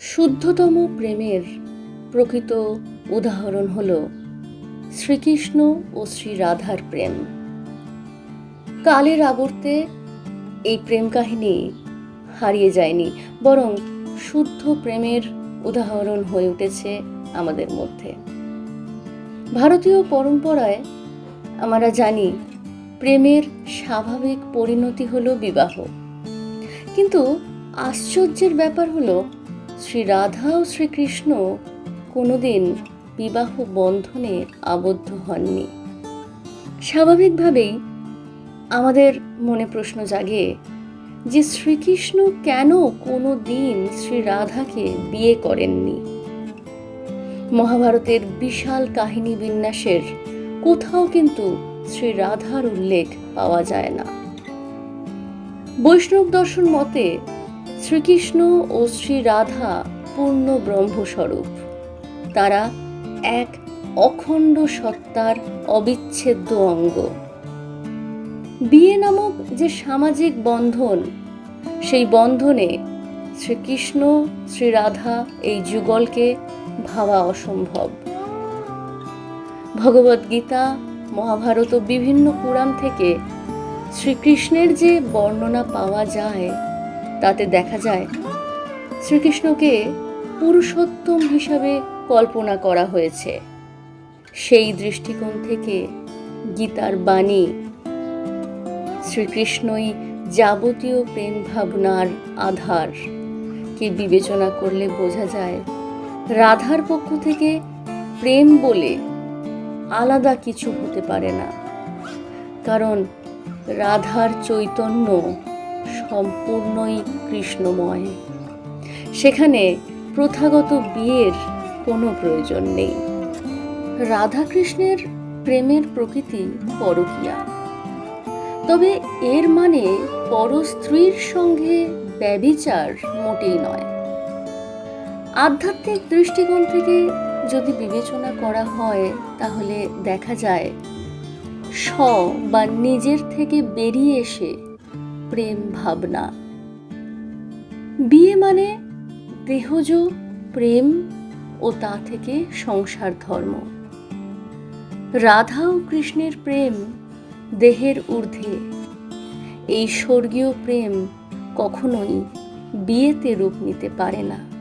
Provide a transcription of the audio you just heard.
শুদ্ধতম প্রেমের প্রকৃত উদাহরণ হল শ্রীকৃষ্ণ ও শ্রী রাধার প্রেম। কালের আবর্তে এই প্রেম কাহিনী হারিয়ে যায়নি, বরং শুদ্ধ প্রেমের উদাহরণ হয়ে উঠেছে আমাদের মধ্যে। ভারতীয় পরম্পরায় আমরা জানি, প্রেমের স্বাভাবিক পরিণতি হলো বিবাহ। কিন্তু আশ্চর্যের ব্যাপার হলো শ্রী রাধা ও শ্রীকৃষ্ণ কোনোদিন বিবাহ বন্ধনে আবদ্ধ হননি। স্বাভাবিকভাবেই আমাদের মনে প্রশ্ন জাগে যে শ্রীকৃষ্ণ কেন কোনো দিন শ্রী রাধাকে বিয়ে করেননি? মহাভারতের বিশাল কাহিনী বিন্যাসের কোথাও কিন্তু শ্রী রাধার উল্লেখ পাওয়া যায় না। বৈষ্ণব দর্শন মতে শ্রীকৃষ্ণ ও শ্রী রাধা পূর্ণ ব্রহ্মস্বরূপ। তারা এক অখণ্ড সত্তার অবিচ্ছেদ্য অঙ্গ। বিয়ে নামক যে সামাজিক বন্ধন, সেই বন্ধনে শ্রীকৃষ্ণ শ্রী রাধা এই যুগলকে ভাবা অসম্ভব। ভগবদ্গীতা মহাভারত ও বিভিন্ন পুরাণ থেকে শ্রীকৃষ্ণের যে বর্ণনা পাওয়া যায় তাতে দেখা যায় শ্রীকৃষ্ণকে পুরুষোত্তম হিসাবে কল্পনা করা হয়েছে। সেই দৃষ্টিকোণ থেকে গীতার বাণী, শ্রীকৃষ্ণই যাবতীয় প্রেম ভাবনার আধার কে বিবেচনা করলে বোঝা যায়, রাধার পক্ষ থেকে প্রেম বলে আলাদা কিছু হতে পারে না। কারণ রাধার চৈতন্য সম্পূর্ণই কৃষ্ণময়। সেখানে প্রথাগত বিয়ের কোনো প্রয়োজন নেই। রাধাকৃষ্ণের প্রেমের প্রকৃতি পরকীয়া। তবে এর মানে পরস্ত্রীর সঙ্গে ব্যবিচার মোটেই নয়। আধ্যাত্মিক দৃষ্টিকোণ থেকে যদি বিবেচনা করা হয়, তাহলে দেখা যায়, স্ব বা নিজের থেকে বেরিয়ে এসে প্রেম ভাবনা। বিয়ে মানে দেহজ প্রেম ও তা থেকে সংসার ধর্ম। রাধা ও কৃষ্ণের প্রেম দেহের ঊর্ধ্বে। এই স্বর্গীয় প্রেম কখনোই বিয়েতে রূপ নিতে পারে না।